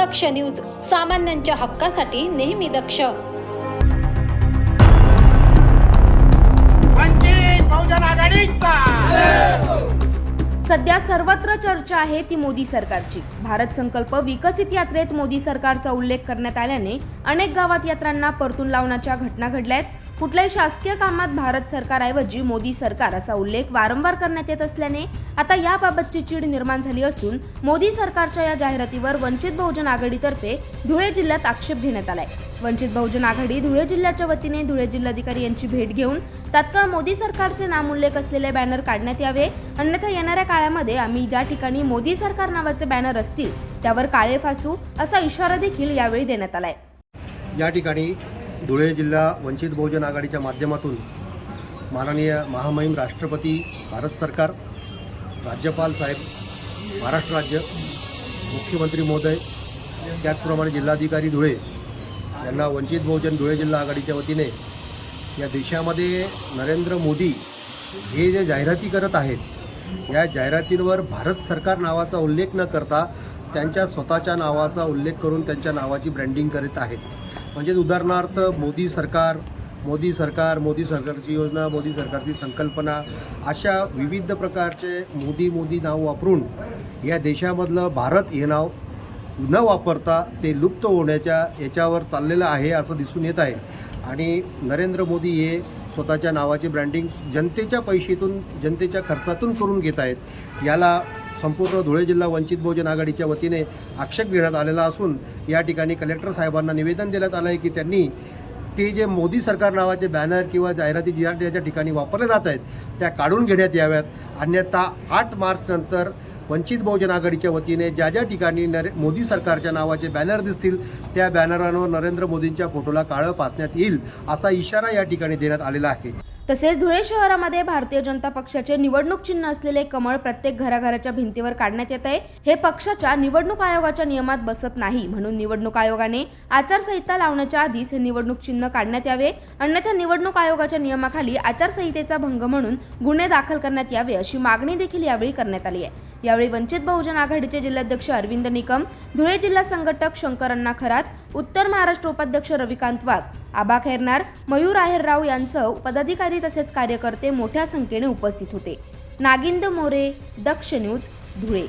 दक्ष news सामान्यांच्या हक्कासाठी नेहमी दक्ष. वंचित बहुजन आघाडीचा. सध्या सर्वत्र चर्चा आहे ती मोदी सरकारची. भारत संकल्प विकसित यात्रेत मोदी सरकारचा उल्लेख करण्यात आल्याने अनेक गावात यात्रांना परतून लावण्याच्या घटना घडल्यात कुठल्याही शासकीय कामात भारत सरकारऐवजी मोदी सरकार असा उल्लेख वारंवार करण्यात येत असल्याने आता याबाबतची चीड निर्माण झाली असून मोदी सरकारच्या या जाहिरातीवर वंचित बहुजन आघाडीतर्फे धुळे जिल्ह्यात आक्षेप घेण्यात आलाय. वंचित बहुजन आघाडी धुळे जिल्ह्याच्या वतीने धुळे जिल्हाधिकारी यांची भेट घेऊन तात्काळ मोदी सरकारचे नामोल्लेख असलेले बॅनर काढण्यात यावे. अन्यथा येणाऱ्या काळामध्ये आम्ही ज्या ठिकाणी मोदी सरकार नावाचे बॅनर असतील त्यावर काळे फासू असा इशारा देखील यावेळी देण्यात आलाय. या ठिकाणी धुळे जिल्हा वंचित बहुजन आघाडीच्या माध्यमातून माननीय महामहिम राष्ट्रपती भारत सरकार राज्यपाल साहेब महाराष्ट्र राज्य मुख्यमंत्री महोदय त्याचप्रमाणे जिल्हाधिकारी धुळे यांना वंचित बहुजन धुळे जिल्हा आघाडीच्या वतीने या देशामध्ये नरेंद्र मोदी हे जे जाहिराती करत आहेत या जाहिरातींवर भारत सरकार नावाचा उल्लेख न करता त्यांच्या स्वतःच्या नावाचा उल्लेख करून त्यांच्या नावाची ब्रँडिंग करीत आहेत. म्हणजेच उदाहरणार्थ मोदी सरकार मोदी सरकार मोदी सरकारची योजना मोदी सरकारची संकल्पना अशा विविध प्रकारचे मोदी मोदी नाव वापरून या देशामधलं भारत हे नाव न वापरता ते लुप्त होण्याच्या याच्यावर चाललेलं आहे असं दिसून येत आहे. आणि नरेंद्र मोदी हे स्वतःच्या नावाचे ब्रँडिंग जनतेच्या पैशातून जनतेच्या खर्चातून करून घेत आहेत. याला संपूर्ण धुळे जिल्हा वंचित बहुजन आघाडीच्या वतीने आक्षेप घेण्यात आलेला असून या ठिकाणी कलेक्टर साहेबांना निवेदन देण्यात आलं आहे की त्यांनी ते जे मोदी सरकार नावाचे बॅनर किंवा जाहिराती ज्या ज्या ठिकाणी वापरले जात आहेत त्या काढून घेण्यात याव्यात. अन्यथा आठ मार्चनंतर वंचित बहुजन आघाडीच्या वतीने ज्या ज्या ठिकाणी नरे मोदी सरकारच्या नावाचे बॅनर दिसतील त्या बॅनरांवर नरेंद्र मोदींच्या फोटोला काळं पाचण्यात येईल असा इशारा या ठिकाणी देण्यात आलेला आहे. तसेच धुळे शहरामध्ये भारतीय जनता पक्षाचे निवडणूक चिन्ह असलेले कमळ प्रत्येक घराघराच्या भिंतीवर काढण्यात येत आहे. हे पक्षाच्या निवडणूक आयोगाच्या नियमात बसत नाही. म्हणून निवडणूक आयोगाने आचारसंहिता लावण्याच्या आधीच हे निवडणूक चिन्ह काढण्यात यावे. अन्यथा निवडणूक आयोगाच्या नियमाखाली आचारसंहितेचा भंग म्हणून गुन्हे दाखल करण्यात यावे अशी मागणी देखील यावेळी करण्यात आली आहे. यावेळी वंचित बहुजन आघाडीचे जिल्हाध्यक्ष अरविंद निकम धुळे जिल्हा संघटक शंकरण्णा खरात उत्तर महाराष्ट्र उपाध्यक्ष रविकांत वाघ आबा खैरनार मयूर आहेरराव यांसह पदाधिकारी तसेच कार्यकर्ते मोठ्या संख्येने उपस्थित होते. नागिंद मोरे दक्ष न्यूज धुळे.